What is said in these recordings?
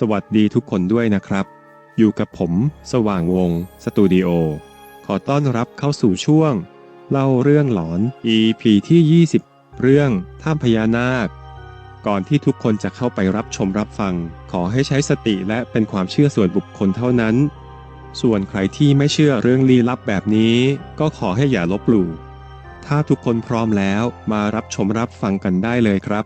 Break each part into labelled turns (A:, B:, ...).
A: สวัสดีทุกคนด้วยนะครับ อยู่กับผม สว่างวงศ์สตูดิโอ ขอต้อนรับเข้าสู่ช่วง เล่าเรื่องหลอน EP ที่ 20 เรื่องถ้ำพญานาค ก่อนที่ทุกคนจะเข้าไปรับชมรับฟัง ขอให้ใช้สติและเป็นความเชื่อส่วนบุคคลเท่านั้น ส่วนใครที่ไม่เชื่อเรื่องลี้ลับแบบนี้ ก็ขอให้อย่าลบหลู่ถ้าทุกคนพร้อมแล้วมารับชมรับฟังกันได้เลยครับ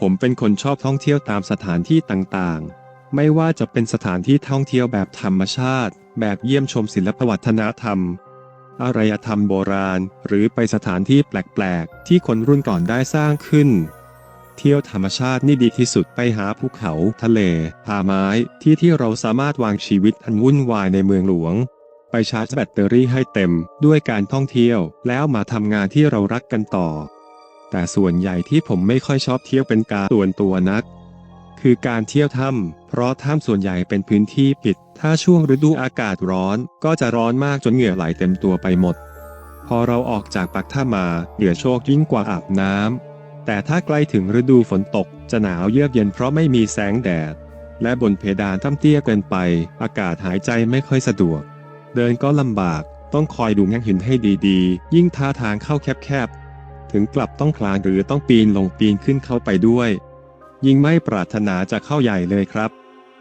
A: ผมเป็นคนชอบท่องเที่ยวตามสถานที่ต่างๆ ไม่ว่าจะเป็นสถานที่ท่องเที่ยวแบบธรรมชาติ แบบเยี่ยมชมศิลปวัฒนธรรม อารยธรรมโบราณ หรือไปสถานที่แปลกๆ ที่คนรุ่นก่อนได้สร้างขึ้น เที่ยวธรรมชาตินี่ดีที่สุดไปหาภูเขา ทะเลป่าไม้ ที่ที่เราสามารถวางชีวิตอันวุ่นวายในเมืองหลวง ไปชาร์จแบตเตอรี่ให้เต็ม ด้วยการท่องเที่ยว แล้วมาทำงานที่เรารักกันต่อ แต่ส่วนใหญ่ที่ผมไม่ค่อยชอบเที่ยวเป็นการส่วนตัวนัก คือการเที่ยวถ้ำเพราะถ้ำส่วนใหญ่เป็นพื้นที่ปิด ถ้าช่วงฤดูอากาศร้อน ก็จะร้อนมากจนเหงื่อไหลเต็มตัวไปหมด พอเราออกจากปากถ้ำมาเหงื่อโชกยิ่งกว่าอาบน้ำแต่ถ้าใกล้ถึงฤดูฝนตก จะหนาวเยือกเย็นเพราะไม่มีแสงแดด และบนเพดานถ้ำเตี้ยเกินไป อากาศหายใจไม่ค่อยสะดวก เดินก็ลำบากต้องคอยดูแง่หินให้ดีๆ ยิ่งท่าทางเข้าแคบๆ ถึงกลับต้องคลานหรือต้องปีนลงปีนขึ้นเข้าไปด้วย ยิ่งไม่ปรารถนาจะเข้าใหญ่เลยครับ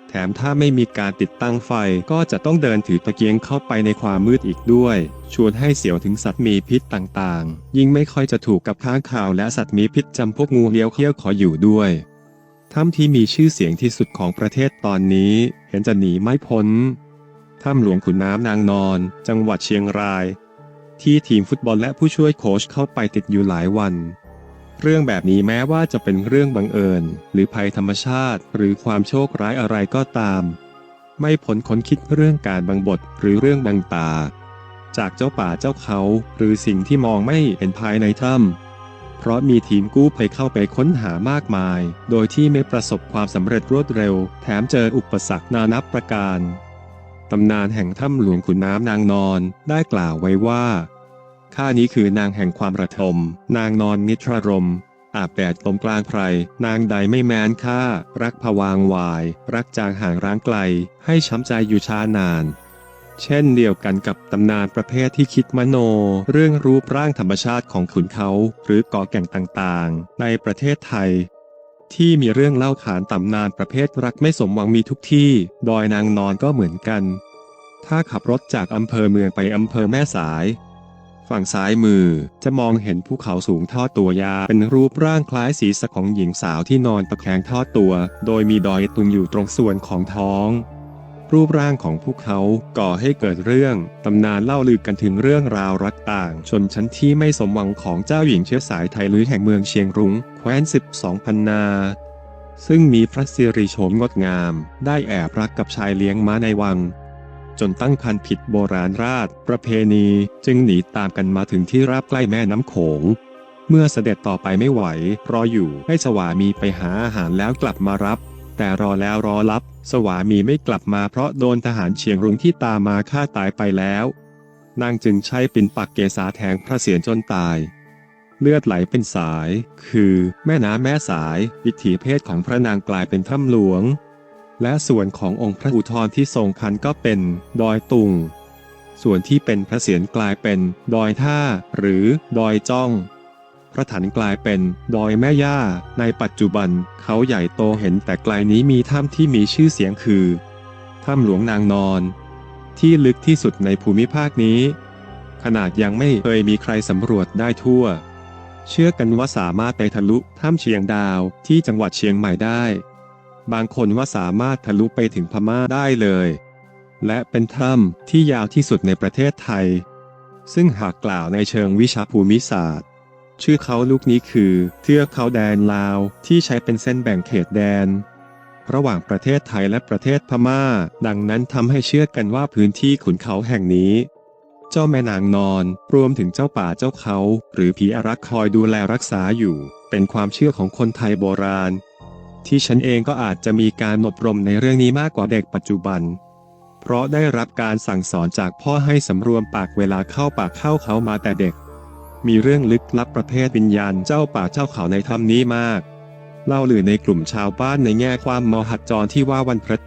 A: แถมถ้าไม่มีการติดตั้งไฟก็จะต้องเดินถือตะเกียงเข้าไปในความมืดอีกด้วย ชวนให้เสียวถึงสัตว์มีพิษต่างๆ ยิ่งไม่ค่อยจะถูกกับค้างข่าวและสัตว์มีพิษจำพวกงูเลี้ยวเขี้ยวขออยู่ด้วยถ้ำที่มีชื่อเสียงที่สุดของประเทศตอนนี้เห็นจะหนีไม่พ้น ถ้ำหลวงขุนน้ำนางนอน จังหวัดเชียงราย ที่ทีมฟุตบอลและผู้ช่วยโค้ชเข้าไปติดอยู่หลายวัน เรื่องแบบนี้แม้ว่าจะเป็นเรื่องบังเอิญ หรือภัยธรรมชาติ หรือความโชคร้ายอะไรก็ตาม ไม่พ้นคนคิดเรื่องการบังบทหรือเรื่องบังตา จากเจ้าป่าเจ้าเขา หรือสิ่งที่มองไม่เห็นภายในถ้ำเพราะมีทีมกู้ภัยเข้าไปค้นหามากมาย โดยที่ไม่ประสบความสำเร็จรวดเร็ว แถมเจออุปสรรคนานับประการตำนานแห่งถ้ำหลวงขุนน้ำนางนอนได้กล่าวไว้ว่า ข้านี้คือนางแห่งความระทม นางนอนนิทรรม อาบแดดลมกลางไพร นางใดไม่แม้นค่ารักผวางวาย รักจางห่างร้างไกล ให้ช้ำใจอยู่ช้านาน เช่นเดียวกันกับตำนานประเภทที่คิดมโน เรื่องรูปร่างธรรมชาติของขุนเขา หรือกาะแก่งต่างๆ ในประเทศไทยที่มีเรื่องเล่าขานตำนานประเภทรักไม่สมหวังมีทุกที่ ดอยนางนอนก็เหมือนกัน ถ้าขับรถจากอำเภอเมืองไปอำเภอแม่สาย ฝั่งซ้ายมือ จะมองเห็นภูเขาสูงทอดตัวยาวเป็นรูปร่างคล้ายศีรษะของหญิงสาวที่นอนตะแคงทอดตัว โดยมีดอยตุงอยู่ตรงส่วนของท้อง รูปร่างของภูเขาก่อให้เกิดเรื่องตำนานเล่าลือกันถึงเรื่องราวรักต่าง ชนชั้นที่ไม่สมหวังของเจ้าหญิงเชื้อสายไทยลือแห่งเมืองเชียงรุง้งแคว้นสิบสองพันนาซึ่งมีพระสิริโฉมงดงาม ได้แอบรักกับชายเลี้ยงม้าในวัง จนตั้งคันผิดโบราณราชประเพณีจึงหนีตามกันมาถึงที่ราบใกล้แม่น้ำโขง เมื่อเสด็จต่อไปไม่ไหว รออยู่ให้สวามีไปหาอาหารแล้วกลับมารับ แต่รอแล้วรอรับ สวามีไม่กลับมาเพราะโดนทหารเชียงรุงที่ตามมาฆ่าตายไปแล้ว นางจึงใช้ปิ่นปักเกษาแทงพระเศียรจนตายเลือดไหลเป็นสาย คือแม่น้ำแม่สาย วิถีเพศของพระนางกลายเป็นถ้ำหลวง และส่วนขององค์พระอุทธรที่ทรงคันก็เป็น ดอยตุง ส่วนที่เป็นพระเศียรกลายเป็น ดอยท่า หรือ ดอยจ้อง พระถันกลายเป็น ดอยแม่ย่า ในปัจจุบันเขาใหญ่โตเห็นแต่ไกลนี้มีถ้ำที่มีชื่อเสียงคือ ถ้ำหลวงนางนอน ที่ลึกที่สุดในภูมิภาคนี้ ขนาดยังไม่เคยมีใครสำรวจได้ทั่ว เชื่อกันว่าสามารถไปทะลุถ้ำเชียงดาวที่จังหวัดเชียงใหม่ได้ บางคนว่าสามารถทะลุไปถึงพม่าได้เลย และเป็นถ้ำที่ยาวที่สุดในประเทศไทย ซึ่งหากกล่าวในเชิงวิชาภูมิศาสตร์ ชื่อเขาลูกนี้คือเทือกเขาแดนลาวที่ใช้เป็นเส้นแบ่งเขตแดน ระหว่างประเทศไทยและประเทศพม่า ดังนั้นทำให้เชื่อกันว่าพื้นที่ขุนเขาแห่งนี้ เจ้าแม่นางนอนรวมถึงเจ้าป่าเจ้าเขา หรือผีอารักษ์คอยดูแลรักษาอยู่ เป็นความเชื่อของคนไทยโบราณ ที่ฉันเองก็อาจจะมีการอบรมในเรื่องนี้มากกว่าเด็กปัจจุบัน เพราะได้รับการสั่งสอนจากพ่อให้สำรวมปากเวลาเข้าปากเข้าเขามาแต่เด็ก มีเรื่องลึกลับประเภทวิญญาณเจ้าป่าเจ้าเขาในถ้ำนี้มาก เล่าลือในกลุ่มชาวบ้านในแง่ความมหัศจรรย์ที่ว่าวันพระ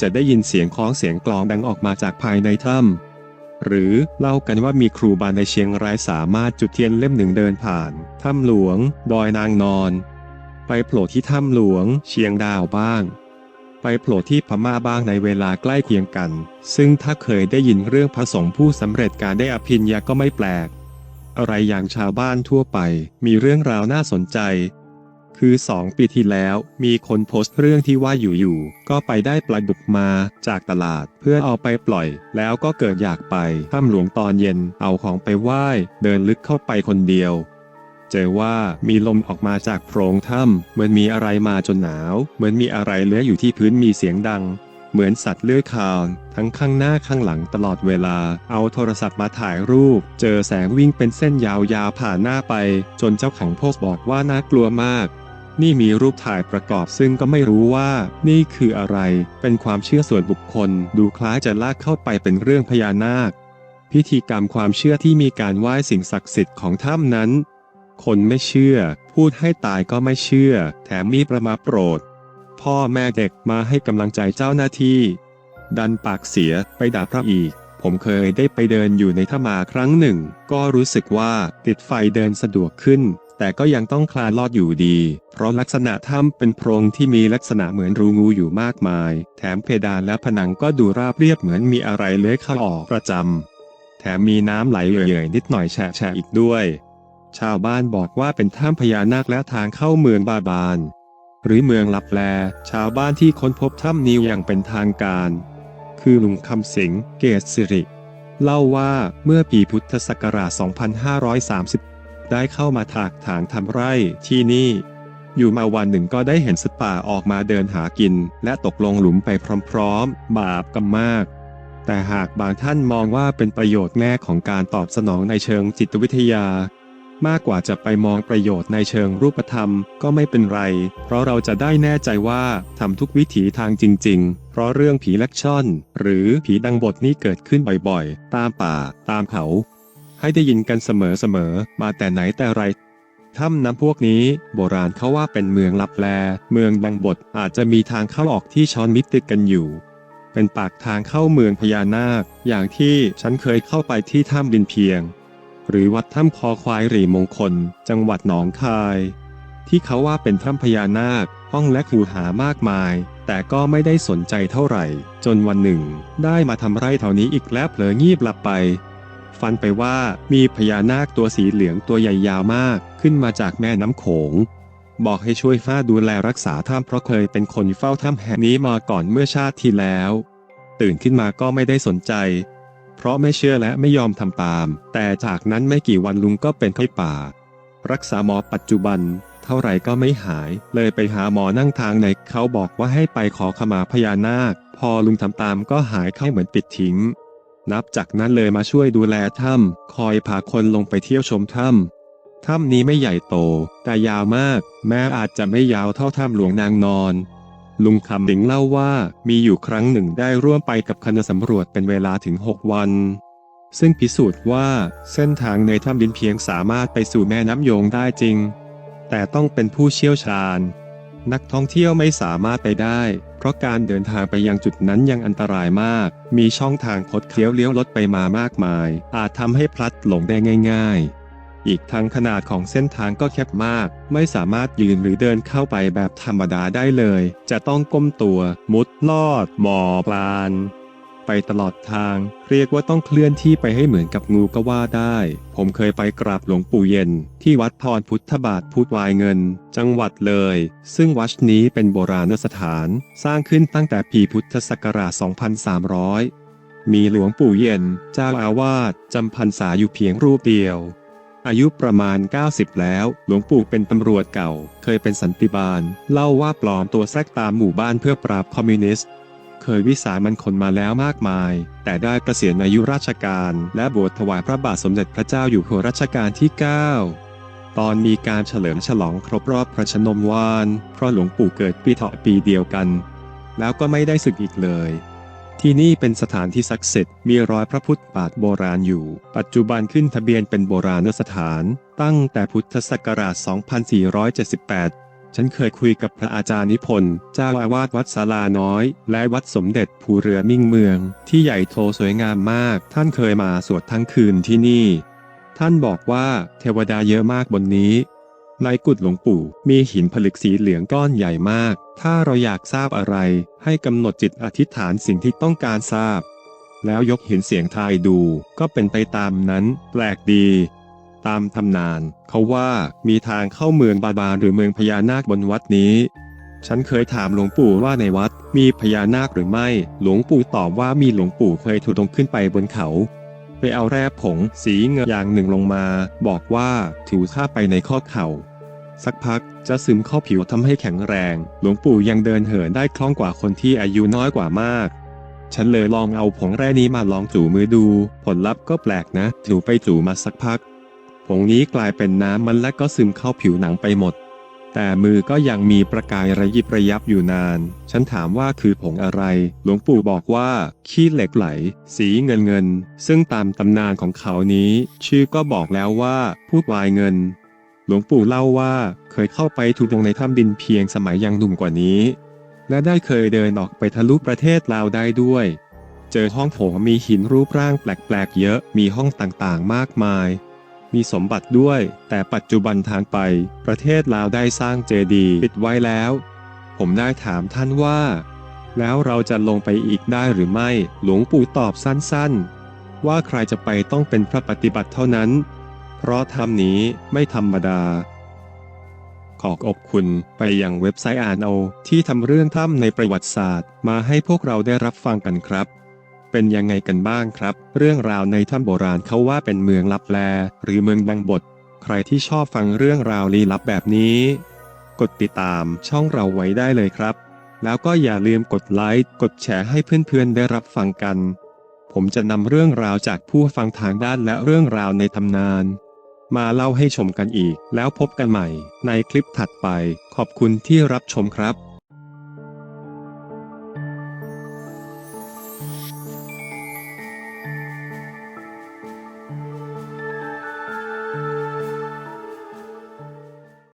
A: จะได้ยินเสียงคล้องเสียงกลองดังออกมาจากภายในถ้ำหรือเล่ากันว่ามีครูบาในเชียงรายสามารถจุดเทียนเล่มหนึ่งเดินผ่านถ้ำหลวง ดอยนางนอน ไปโผล่ที่ถ้ำหลวง เชียงดาวบ้าง ไปโผล่ที่พม่าบ้างในเวลาใกล้เคียงกัน ซึ่งถ้าเคยได้ยินเรื่องพระสงฆ์ผู้สำเร็จการได้อภิญญาก็ไม่แปลก อะไรอย่างชาวบ้านทั่วไป มีเรื่องราวน่าสนใจ คือสองปีที่แล้วมีคนโพสต์เรื่องที่ว่าอยู่ๆก็ไปได้ปลาดุกมาจากตลาดเพื่อเอาไปปล่อย แล้วก็เกิดอยากไปถ้ำหลวงตอนเย็นเอาของไปไหว้ เดินลึกเข้าไปคนเดียว เจอว่ามีลมออกมาจากโพรงถ้ำเหมือนมีอะไรมาจนหนาว เหมือนมีอะไรเลื้อยอยู่ที่พื้นมีเสียงดัง เหมือนสัตว์เลื้อยคลานทั้งข้างหน้าข้างหลังตลอดเวลา เอาโทรศัพท์มาถ่ายรูป เจอแสงวิ่งเป็นเส้นยาวๆผ่านหน้าไป จนเจ้าของโพสต์บอกว่าน่ากลัวมากนี่มีรูปถ่ายประกอบซึ่งก็ไม่รู้ว่า นี่คืออะไร เป็นความเชื่อส่วนบุคคล ดูคล้ายจะลากเข้าไปเป็นเรื่องพญานาค พิธีกรรมความเชื่อที่มีการไหว้สิ่งศักดิ์สิทธิ์ของถ้ำนั้น คนไม่เชื่อ พูดให้ตายก็ไม่เชื่อ แถมมีประมาโปรด พ่อแม่เด็กมาให้กำลังใจเจ้าหน้าที่ ดันปากเสียไปด่าพระอีก ผมเคยได้ไปเดินอยู่ในถ้ำมาครั้งหนึ่ง ก็รู้สึกว่าติดไฟเดินสะดวกขึ้น แต่ก็ยังต้องคลานลอดอยู่ดี เพราะลักษณะถ้ำเป็นโพรงที่มีลักษณะเหมือนรูงูอยู่มากมาย แถมเพดานและผนังก็ดูราบเรียบเหมือนมีอะไรเลื้อยเข้าออกประจำแถมมีน้ำไหลเอื่อยๆนิดหน่อยแฉะๆอีกด้วย ชาวบ้านบอกว่าเป็นถ้ำพญานาคและทางเข้าเมืองบาบาน หรือเมืองลับแล ชาวบ้านที่ค้นพบถ้ำนี้อย่างเป็นทางการ คือลุงคำสิงเกตสิริ เล่าว่าเมื่อปีพุทธศักราช 2530 ได้เข้ามาถากถางทำไร่ที่นี่ อยู่มาวันหนึ่งก็ได้เห็นสัตว์ป่าออกมาเดินหากิน และตกลงหลุมไปพร้อมๆ บาปกันมากแต่หากบางท่านมองว่าเป็นประโยชน์แง่ของการตอบสนองในเชิงจิตวิทยา มากกว่าจะไปมองประโยชน์ในเชิงรูปธรรมก็ไม่เป็นไร เพราะเราจะได้แน่ใจว่าทำทุกวิถีทางจริง ๆ เพราะเรื่องผีลักช่อน หรือผีดังบทนี้เกิดขึ้นบ่อยๆ ตามป่า ตามเขา ให้ได้ยินกันเสมอๆ มาแต่ไหนแต่ไรถ้ำน้ำพวกนี้โบราณเขาว่าเป็นเมืองลับแล เมืองดังบทอาจจะมีทางเข้าออกที่ช้อนมิดติดกันอยู่ เป็นปากทางเข้าเมืองพญานาค อย่างที่ฉันเคยเข้าไปที่ถ้ำดินเพียง หรือวัดถ้ำคอควายหรีมงคล จังหวัดหนองคาย ที่เขาว่าเป็นถ้ำพญานาค ห้องและคูหามากมาย แต่ก็ไม่ได้สนใจเท่าไหร่ จนวันหนึ่ง ได้มาทำไร่แถวนี้อีกแล้วเผลองีบหลับไปฝันไปว่ามีพญานาคตัวสีเหลืองตัวใหญ่ยาวมากขึ้นมาจากแม่น้ำโขงบอกให้ช่วยฝ้าดูแลรักษาถ้ำเพราะเคยเป็นคนเฝ้าถ้ำแห่งนี้มาก่อนเมื่อชาติที่แล้ว ตื่นขึ้นมาก็ไม่ได้สนใจ เพราะไม่เชื่อและไม่ยอมทำตาม แต่จากนั้นไม่กี่วันลุงก็เป็นไข้ป่า รักษาหมอปัจจุบัน เท่าไหร่ก็ไม่หาย เลยไปหาหมอนั่งทางในเขาบอกว่าให้ไปขอขมาพญานาค พอลุงทำตามก็หายเข้เหมือนปิดทิ้ง นับจากนั้นเลยมาช่วยดูแลถ้ำคอยพาคนลงไปเที่ยวชมถ้ำถ้ำนี้ไม่ใหญ่โต แต่ยาวมาก แม้อาจจะไม่ยาวเท่าถ้ำหลวงนางนอน ลุงคำดิงเล่าว่ามีอยู่ครั้งหนึ่งได้ร่วมไปกับคณะสำรวจเป็นเวลาถึง 6 วัน ซึ่งพิสูจน์ว่าเส้นทางในถ้ำดินเพียงสามารถไปสู่แม่น้ำโยงได้จริง แต่ต้องเป็นผู้เชี่ยวชาญ นักท่องเที่ยวไม่สามารถไปได้ เพราะการเดินทางไปยังจุดนั้นยังอันตรายมาก มีช่องทางคดเคี้ยวเลี้ยวรถไปมามากมาย อาจทำให้พลัดหลงได้ง่าย ๆ อีกทั้งขนาดของเส้นทางก็แคบมาก ไม่สามารถยืนหรือเดินเข้าไปแบบธรรมดาได้เลย จะต้องก้มตัว มุดลอด หมอปลาน ไปตลอดทาง เรียกว่าต้องเคลื่อนที่ไปให้เหมือนกับงูก็ว่าได้ ผมเคยไปกราบหลวงปู่เย็น ที่วัดพรพุทธบาทพุทธวายเงิน จังหวัดเลย ซึ่งวัดนี้เป็นโบราณสถาน สร้างขึ้นตั้งแต่ปีพุทธศักราช 2300มีหลวงปู่เย็นเจ้าอาวาสจำพรรษาอยู่เพียงรูปเดียว อายุประมาณ 90 แล้ว หลวงปู่เป็นตำรวจเก่า เคยเป็นสันติบาล เล่าว่าปลอมตัวแทรกตามหมู่บ้านเพื่อปราบคอมมิวนิสต์ เคยวิสามันคนมาแล้วมากมาย แต่ได้เกษียณอายุราชการ และบวชถวายพระบาทสมเด็จพระเจ้าอยู่หัวรัชกาลที่ 9 ตอนมีการเฉลิมฉลองครบรอบพระชนมวาน เพราะหลวงปู่เกิดปีเถาะปีเดียวกัน แล้วก็ไม่ได้สึกอีกเลย ที่นี่เป็นสถานที่ศักดิ์สิทธิ์มีรอยพระพุทธบาทโบราณอยู่ ปัจจุบันขึ้นทะเบียนเป็นโบราณสถาน ตั้งแต่พุทธศักราช 2478 ฉันเคยคุยกับพระอาจารย์นิพนธ์เจ้าอาวาสวัดศาลาน้อย และวัดสมเด็จภูเรือมิ่งเมือง ที่ใหญ่โตสวยงามมาก ท่านเคยมาสวดทั้งคืนที่นี่ ท่านบอกว่าเทวดาเยอะมากบนนี้ ในกุฏหลวงปู่ มีหินผลึกสีเหลืองก้อนใหญ่มาก ถ้าเราอยากทราบอะไร ให้กำหนดจิตอธิษฐานสิ่งที่ต้องการทราบ แล้วยกหินเสียงทายดู ก็เป็นไปตามนั้น แปลกดี ตามตำนาน เขาว่ามีทางเข้าเมืองบาบาหรือเมืองพญานาคบนวัดนี้ ฉันเคยถามหลวงปู่ว่าในวัดมีพญานาคหรือไม่ หลวงปู่ตอบว่ามีหลวงปู่เคยถูดงขึ้นไปบนเขาไปเอาแร่ผงสีเงินอย่างหนึ่งลงมา บอกว่าถูข้าไปในข้อเข่า สักพักจะซึมเข้าผิวทำให้แข็งแรง หลวงปู่ยังเดินเหินได้คล่องกว่าคนที่อายุน้อยกว่ามากฉันเลยลองเอาผงแร่นี้มาลองจู่มือดู ผลลัพธ์ก็แปลกนะจูไปจู่มาสักพัก ผงนี้กลายเป็นน้ำมันและก็ซึมเข้าผิวหนังไปหมด แต่มือก็ยังมีประกายระยิบระยับอยู่นาน ฉันถามว่าคือผงอะไร หลวงปู่บอกว่า ขี้เหล็กไหล สีเงินเงิน ซึ่งตามตำนานของเขานี้ ชื่อก็บอกแล้วว่า พูดวายเงิน หลวงปู่เล่าว่าเคยเข้าไปทุดงในถ้ำดินเพียงสมัยยังหนุ่มกว่านี้ และได้เคยเดินออกไปทะลุประเทศลาวได้ด้วย เจอห้องโถงมีหินรูปร่างแปลกๆ เยอะมีห้องต่างๆ มากมาย มีสมบัติด้วย แต่ปัจจุบันทางไป ประเทศลาวได้สร้างเจดีย์ปิดไว้แล้ว ผมได้ถามท่านว่า แล้วเราจะลงไปอีกได้หรือไม่ หลวงปู่ตอบสั้นๆ ว่าใครจะไปต้องเป็นพระปฏิบัติเท่านั้น เพราะธรรมนี้ไม่ธรรมดา ขอขอบคุณไปยังเว็บไซต์อ่านเอาที่ทำเรื่องถ้ำในประวัติศาสตร์ มาให้พวกเราได้รับฟังกันครับ เป็นยังไงกันบ้างครับ เรื่องราวในถ้ำโบราณเขาว่าเป็นเมืองลับแล หรือเมืองบังบท ใครที่ชอบฟังเรื่องราวลี้ลับแบบนี้ กดติดตามช่องเราไว้ได้เลยครับ แล้วก็อย่าลืมกดไลค์กดแชร์ให้เพื่อนๆได้รับฟังกันผมจะนำเรื่องราวจากผู้ฟังทางด้านและเรื่องราวในตำนาน มาเล่าให้ชมกันอีก แล้วพบกันใหม่ในคลิปถัดไป ขอบคุณที่รับชมครับ